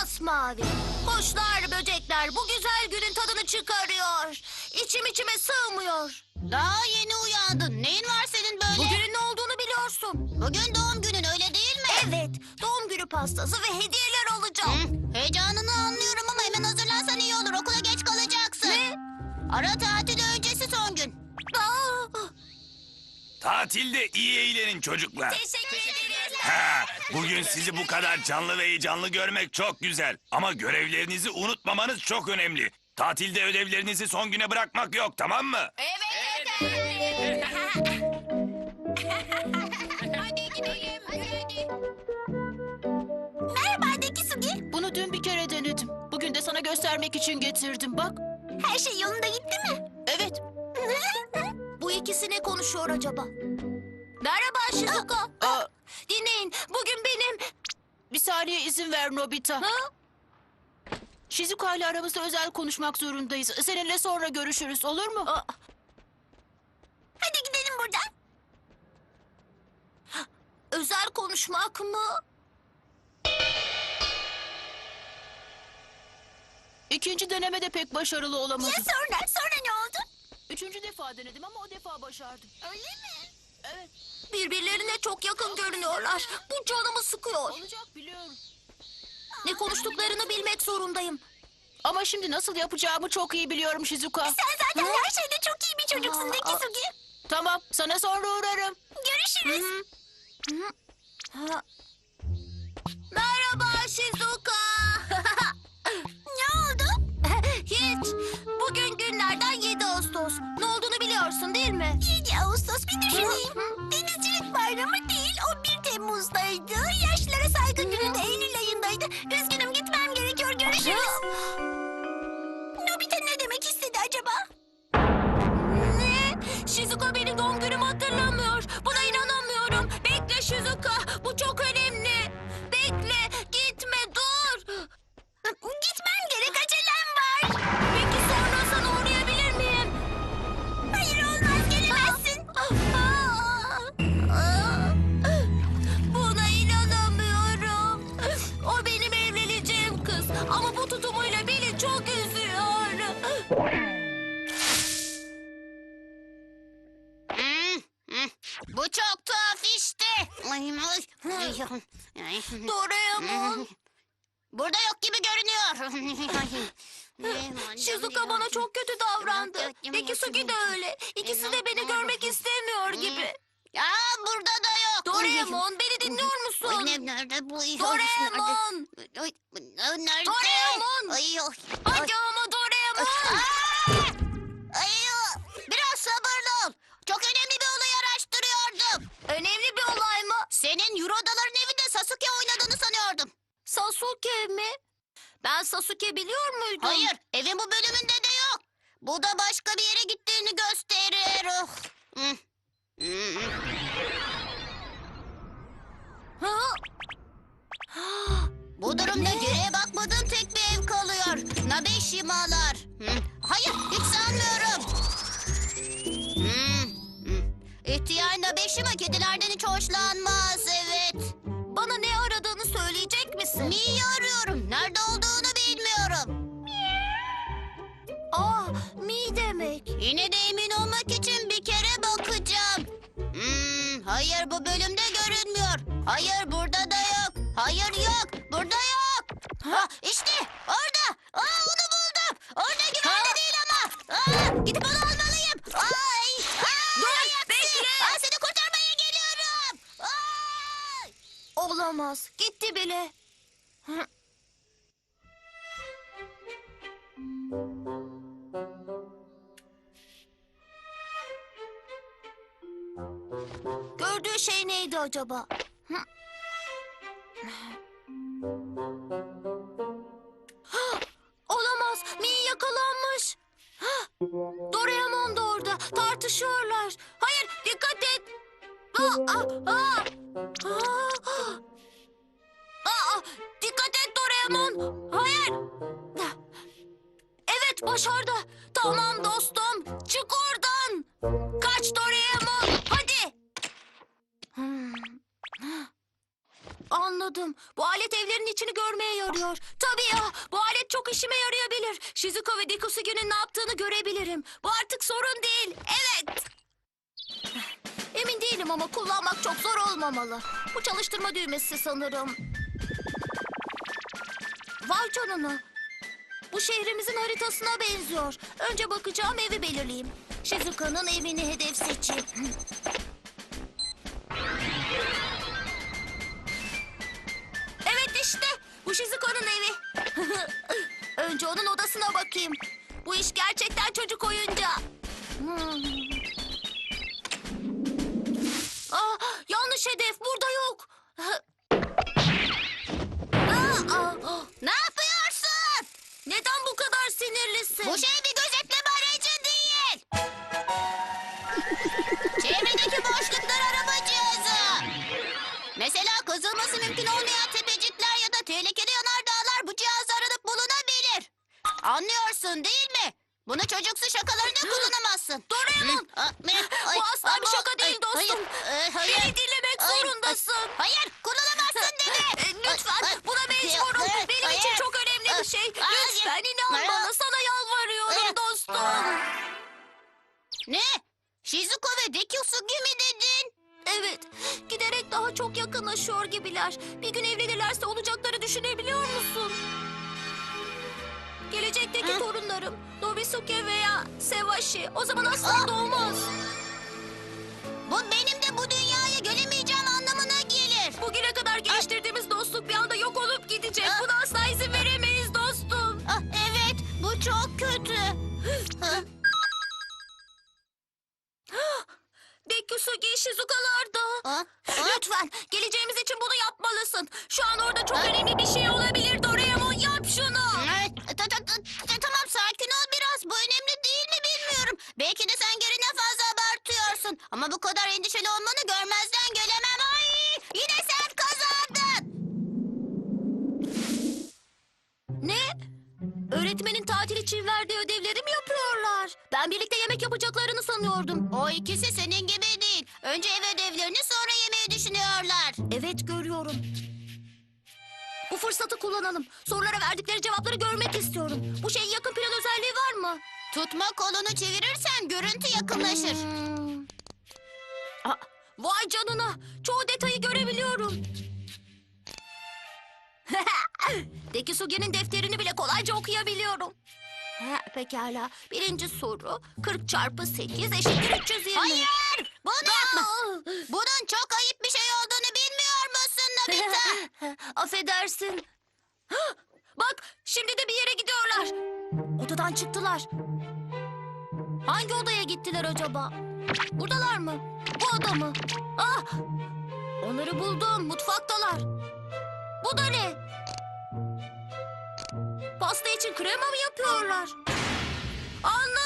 masmavi. Kuşlar, böcekler bu güzel günün tadını çıkarıyor. İçim içime sığmıyor. Daha yeni uyandın. Neyin var senin böyle? Bugünün ne olduğunu biliyorsun. Bugün doğum günün öyle değil mi? Evet, doğum günü pastası ve hediyeler alacağım. Hı, heyecanını anlıyorum ama hemen hazırlansan iyi olur. Okula geç kalacaksın. Ne? Ara tatil. Aa, Tatilde iyi eğlenin çocuklar. teşekkür ederiz. Ha, bugün sizi bu kadar canlı ve heyecanlı görmek çok güzel. Ama görevlerinizi unutmamanız çok önemli. Tatilde ödevlerinizi son güne bırakmak yok tamam mı? Evet, efendim. hadi gidelim, hadi. Merhaba Dekisugi. Bunu dün bir kere denedim. Bugün de sana göstermek için getirdim bak. Her şey yolunda gitti mi? Evet. İkisi ne konuşuyor acaba? Merhaba Shizuka. Aa, Dinleyin, bugün benim... bir saniye izin ver Nobita. Ha? Shizuka ile aramızda özel konuşmak zorundayız. Seninle sonra görüşürüz olur mu? Aa. Hadi gidelim buradan. Özel konuşmak mı? İkinci denemede pek başarılı olamadım. sonra? Sonra ne oldu? Üçüncü defa denedim ama o defa başardım. Öyle mi? Evet. Birbirlerine çok yakın görünüyorlar. Bu canımı sıkıyor. Olacak biliyorum. Ne konuştuklarını bilmek zorundayım. Ama şimdi nasıl yapacağımı çok iyi biliyorum Shizuka. Sen zaten her şeyde çok iyi bir çocuksun Dekisugi. Tamam sana sonra uğrarım. Görüşürüz. Merhaba Ağustos. Ne olduğunu biliyorsun değil mi? 7 Ağustos bir düşüneyim. Denizcilik bayramı değil o 1 Temmuz'daydı. Yaşlılara saygı günü de Eylül ayındaydı. Üzgünüm gitmem gerekiyor. Görüşürüz. Davrandı. Dekisugi de öyle. İkisi de beni görmek istemiyor gibi. Ya burada da yok. Doraemon beni dinliyor Ay, musun? ne- nerede bu? Doraemon. Ay, Nerede? Doraemon. Ay, ay, Hadi ama Doraemon. Ay, biraz sabırlı ol. Çok önemli bir olayı araştırıyordum. Önemli bir olay mı? Senin Eurodaların evinde Sasuke oynadığını sanıyordum. Sasuke mi? Ben Sasuke biliyor muydum? Hayır, evin bu bölümünde de. Bu da başka bir yere gittiğini gösterir. Oh. Ha? Bu durumda geriye bakmadığın tek bir ev kalıyor. Nabeshimalar. Hı. Hayır, hiç sanmıyorum. Hı. Hı. İhtiyar kedilerden hiç hoşlanmaz, Gördüğü şey neydi acaba? Olamaz. Mi yakalanmış. Hah! Doraemon da orada. Tartışıyorlar. Hayır, dikkat et. Aa, aa, aa. Aa, Değilim ama kullanmak çok zor olmamalı. Bu çalıştırma düğmesi sanırım. Vay canına. Bu şehrimizin haritasına benziyor. Önce bakacağım evi belirleyeyim. Shizuka'nın evini hedef seçeyim. Evet işte. Bu Shizuka'nın evi. Önce onun odasına bakayım. Bu iş gerçekten çocuk oyuncağı. Hmm. Kazılması mümkün olmayan tepecikler ya da tehlikeli yanardağlar bu cihazla aranıp bulunabilir. Anlıyorsun değil mi? Bunu çocuksu şakalarında kullanamazsın. Gibiler. Bir gün evlenirlerse olacakları düşünebiliyor musun? Gelecekteki torunlarım Nobisuke veya Sevashi o zaman asla Ah! doğmaz. Ödevlerini sonra yemeği düşünüyorlar. Evet görüyorum. Bu fırsatı kullanalım. Sorulara verdikleri cevapları görmek istiyorum. Bu şeyin yakın plan özelliği var mı? Tutma kolunu çevirirsen görüntü yakınlaşır. Hmm. Aa, vay canına. Çoğu detayı görebiliyorum. Dekisugi'nin defterini bile kolayca okuyabiliyorum. Ha, pekala. Birinci soru. 40 çarpı 8 eşittir 320. Hayır! Bunu! Bunun çok ayıp bir şey olduğunu bilmiyor musun Nobita? Affedersin. Hah! Bak şimdi de bir yere gidiyorlar. Odadan çıktılar. Hangi odaya gittiler acaba? Buradalar mı? Bu oda mı? Ah! Onları buldum. Mutfaktalar. Bu da ne? Pasta için krema mı yapıyorlar? Anladım.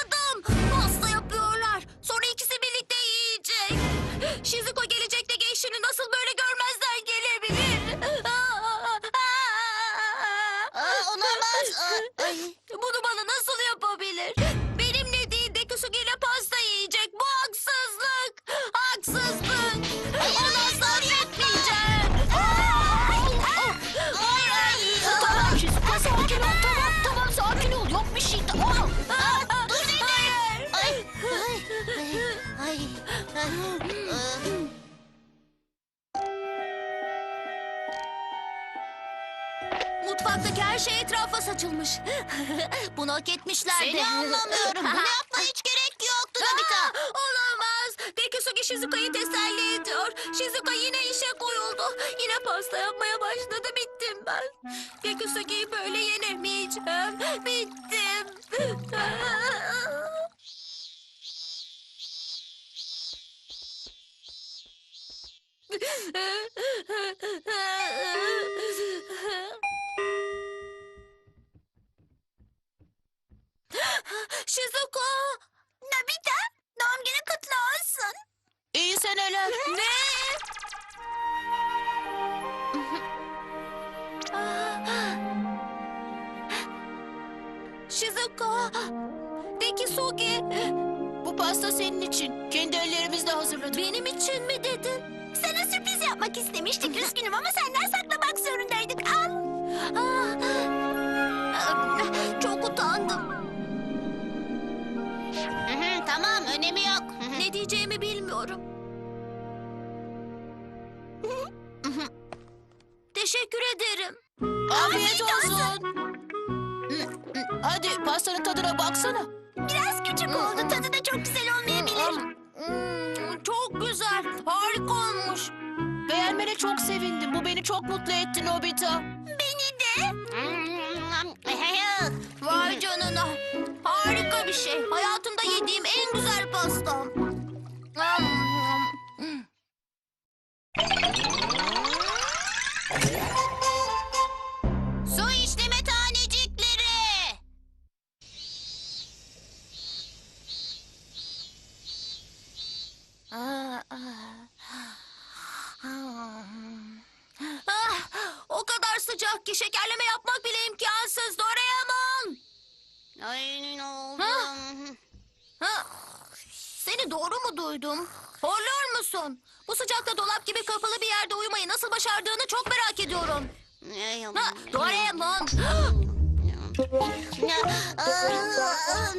Mutfaktaki her şey etrafa saçılmış. Bunu hak etmişlerdi. Seni anlamıyorum. Bunu yapmaya hiç gerek yoktu Nobita. Aa, Olamaz. Dekisugi Shizuka'yı teselli ediyor. Shizuka yine işe koyuldu. Yine pasta yapmaya başladı. Bittim ben. Dekisugi'yi böyle yenemeyeceğim. Bittim. Shizuka. Nobita, doğum günü kutlu olsun. İyi seneler. Ne? Shizuka. Dekisugi. Bu pasta senin için. Kendi ellerimizle hazırladık. Benim için mi dedin? Sana sürpriz yapmak istemiştik. Üzgünüm ama senden saklamak Afiyet olsun. Hadi pastanın tadına baksana. Biraz küçük oldu. Tadı da çok güzel olmayabilir. Hmm, çok güzel. Harika olmuş. Beğenmene çok sevindim. Bu beni çok mutlu etti Nobita. Beni de. Hmm, Vay canına. Harika bir şey. Hayatımda yediğim en güzel pasta. Seni doğru mu duydum? Horluyor musun? Bu sıcakta dolap gibi kapalı bir yerde uyumayı nasıl başardığını çok merak ediyorum. Ha, Doraemon.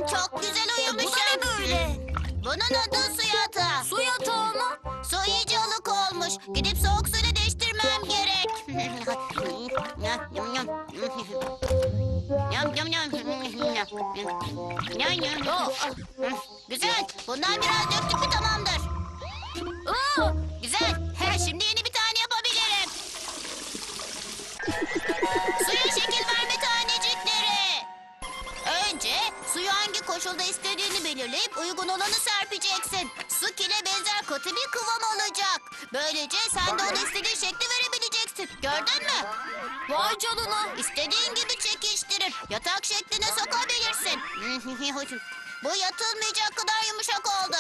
Çok güzel Bu ne uyumuşum. böyle? Bunun adı su yatağı. Su yatağı mı? Su iyice ılık olmuş. Gidip soğuk suyla değiştirmem Oh, Güzel. Bundan biraz döktük mü tamamdır. ah, Güzel. He, şimdi yeni bir tane yapabilirim. Suya şekil verme tanecikleri. Önce suyu hangi koşulda istediğini belirleyip uygun olanı serpeceksin. Su kile benzer katı bir kıvam alacak. Böylece sen de ona istediğin şekli verebileceksin. Gördün mü? vay canına. İstediğin gibi çekiştirip yatak şekline sokabilirsin. Bu yatılmayacak kadar yumuşak oldu.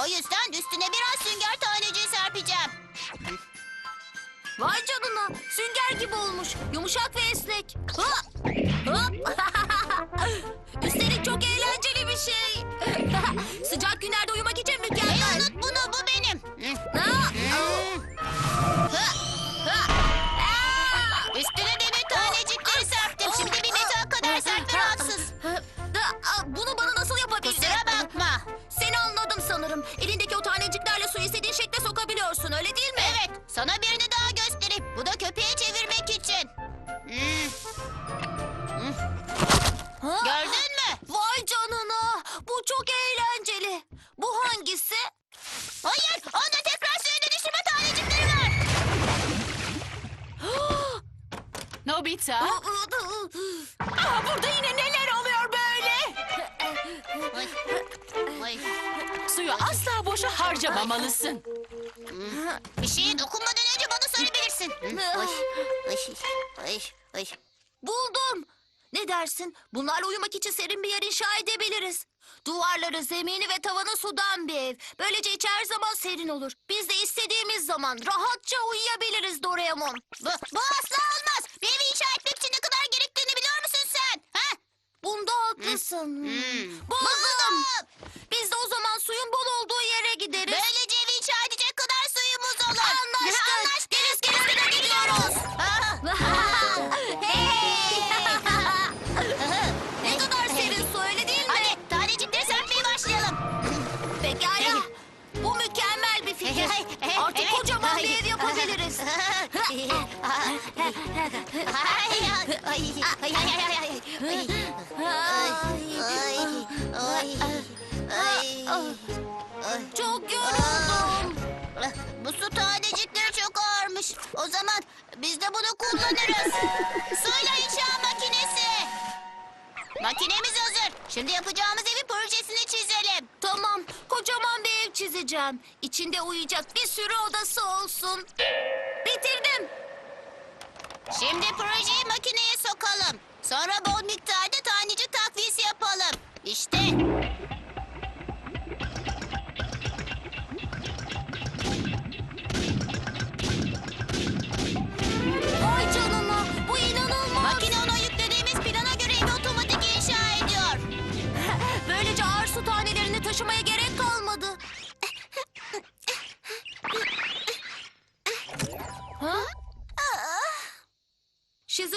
O yüzden üstüne biraz sünger taneciği serpeceğim. Vay canına. Sünger gibi olmuş. Yumuşak ve esnek. Üstelik çok eğlenceli bir şey. Sıcak günlerde uyumak Nobita. Aa, burada yine neler oluyor böyle? Ay. Suyu asla boşa harcamamalısın. Bir şeye dokunmadan önce bana sorabilirsin. Ay, ay, ay, ay. Buldum. Ne dersin? Bunlarla uyumak için serin bir yer inşa edebiliriz. Duvarları, zemini ve tavanı sudan bir ev. Böylece içi her zaman serin olur. Biz de istediğimiz zaman rahatça uyuyabiliriz Doraemon. Bu, bu asla olmaz. Bir evi inşa etmek için Makinemiz hazır. Şimdi yapacağımız evin projesini çizelim. Tamam, kocaman bir ev çizeceğim. İçinde uyuyacak bir sürü odası olsun. Bitirdim. Şimdi projeyi makineye sokalım. Sonra bol miktarda tanecik takviyesi yapalım. İşte.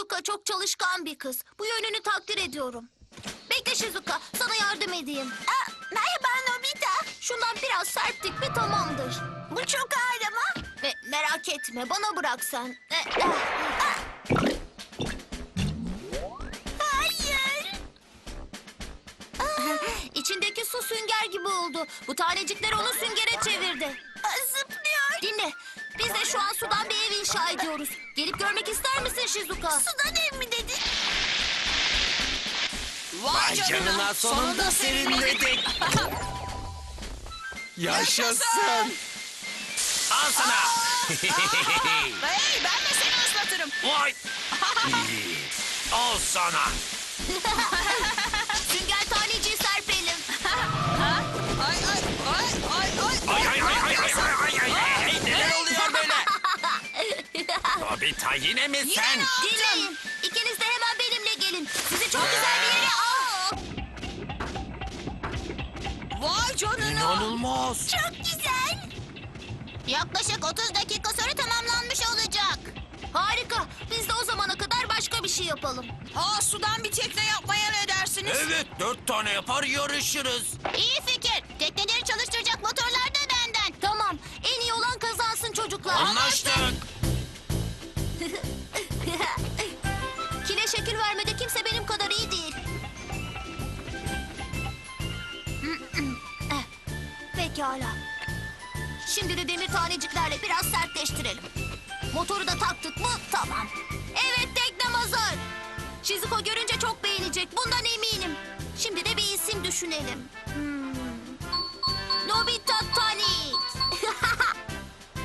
Shizuka çok çalışkan bir kız. Bu yönünü takdir ediyorum. Bekle Shizuka, sana yardım edeyim. Aa, merhaba Nobita. Şundan biraz sertlik mi tamamdır. Bu çok ağır ama. Me- merak etme, bana bırak sen. E, e, ah. Hayır. İçindeki su sünger gibi oldu. Bu tanecikler onu süngere çevirdi. Zıplıyor. Dinle. Biz de şu an sudan bir ev inşa ediyoruz. Gelip görmek ister misin Shizuka? Sudan ev mi dedin? Vay canına sonunda serinledik. Yaşasın. Al sana. Hey ben de seni ıslatırım. Vay. Al sana. Yine mi sen? Dinleyin. İkiniz de hemen benimle gelin. Sizi çok güzel bir yere... Aa! Vay canına. İnanılmaz. Çok güzel. Yaklaşık 30 dakika sonra tamamlanmış olacak. Harika. Biz de o zamana kadar başka bir şey yapalım. Ha sudan bir tekne yapmaya ne dersiniz? Evet dört tane yapar yarışırız. İyi fikir. Tekneleri çalıştıracak motorlar da benden. Tamam. En iyi olan kazansın çocuklar. Anlaştık. Pekala. Şimdi de demir taneciklerle biraz sertleştirelim. Motoru da taktık mı? Tamam. Evet teknem hazır. Shizuko görünce çok beğenecek. Bundan eminim. Şimdi de bir isim düşünelim. Hmm. Nobita Tanik.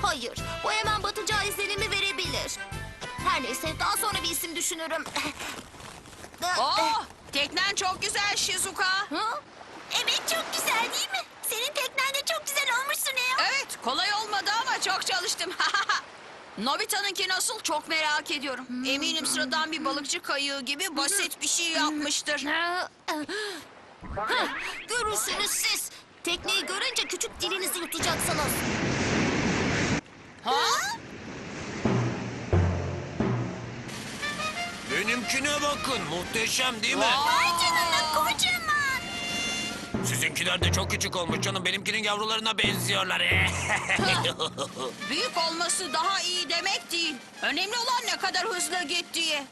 Hayır, bu hemen batacağı izlenimi verebilir. Her neyse, daha sonra bir isim düşünürüm. Oh teknen çok güzel Shizuka. Hı? Evet, çok güzel değil mi? Senin de çok güzel olmuş Suneo. Evet kolay olmadı ama çok çalıştım. Nobita'nınki nasıl çok merak ediyorum. Eminim sıradan bir balıkçı kayığı gibi basit bir şey yapmıştır. Hah, Görürsünüz siz. Tekneyi görünce küçük dilinizi yutacaksınız. Ha? Benimkine bakın muhteşem değil mi? Ay canına kocaman. Sizinkiler de çok küçük olmuş canım. Benimkinin yavrularına benziyorlar. Büyük olması daha iyi demek değil. Önemli olan ne kadar hızlı gittiği.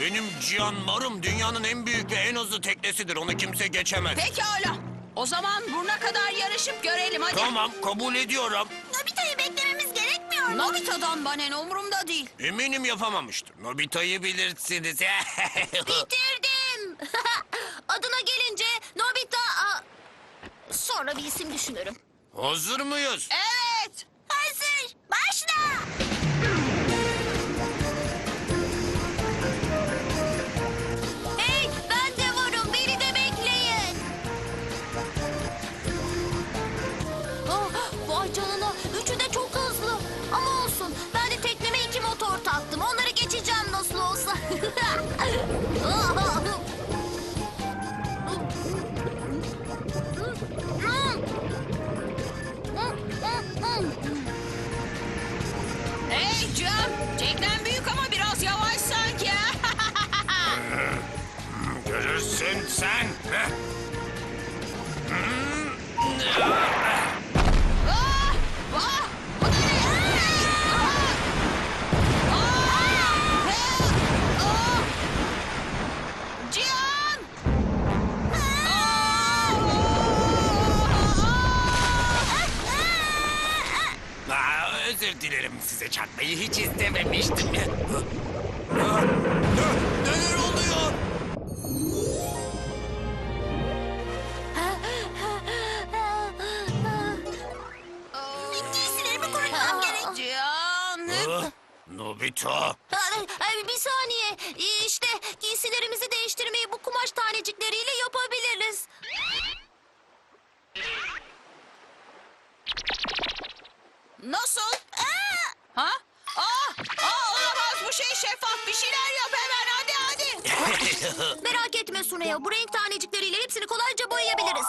Benim Cihan Marım dünyanın en büyük ve en hızlı teknesidir. Onu kimse geçemez. Pekala. O zaman buruna kadar yarışıp görelim hadi. Tamam kabul ediyorum. Nobita'yı beklememiz gerekmiyor mu? Nobita'dan bana ne umurumda değil. Eminim yapamamıştır. Nobita'yı bilirsiniz. Bitirdim. Adına. Aa, Sonra bir isim düşünürüm. Hazır mıyız? Evet. Etme Suneo. Bu renk tanecikleriyle hepsini kolayca boyayabiliriz.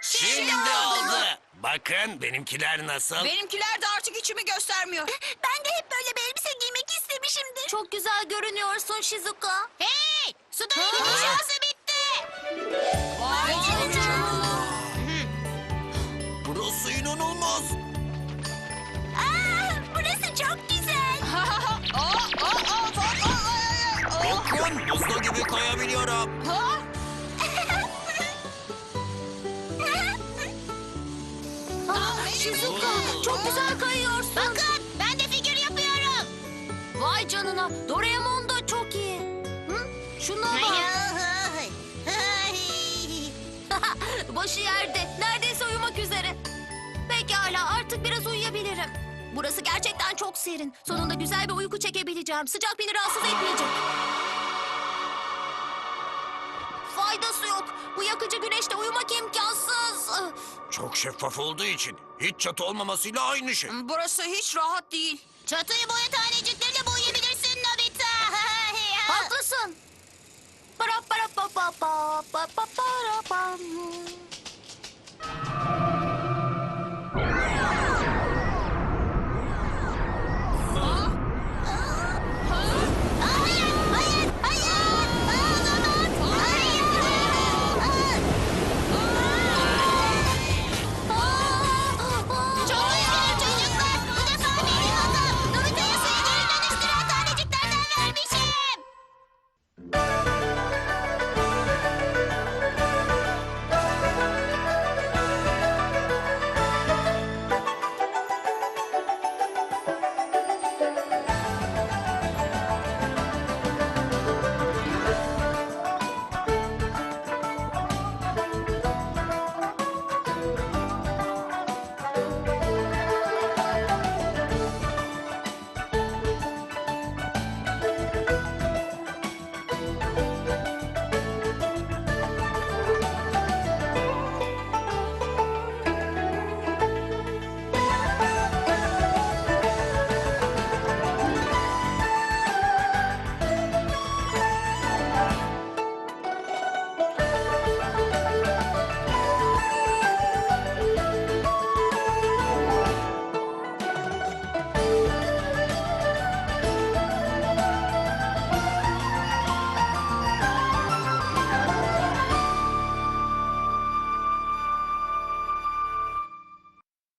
Şimdi oldu. Bakın benimkiler nasıl? Benimkiler de artık içimi göstermiyor. Ben de hep böyle bir elbise giymek istemiştim. şimdi? Çok güzel görünüyorsun Shizuka. Hey! Sudan'ın Ha? inşası bitti. Vay canına. Kayabiliyorum. Ha? Aa, Shizuka çok güzel kayıyorsun. Bakın ben de figür yapıyorum. Vay canına Doraemon da çok iyi. Hı? Şuna bak. Başı yerde. Neredeyse uyumak üzere. Pekala artık biraz uyuyabilirim. Burası gerçekten çok serin. Sonunda güzel bir uyku çekebileceğim. Sıcak beni rahatsız etmeyecek faydası yok. Bu yakıcı güneşte uyumak imkansız. Çok şeffaf olduğu için hiç çatı olmamasıyla aynı şey. Burası hiç rahat değil. Çatıyı boya taneciklerle boyayabilirsin Nobita. Haklısın. Para para pa pa pa pa.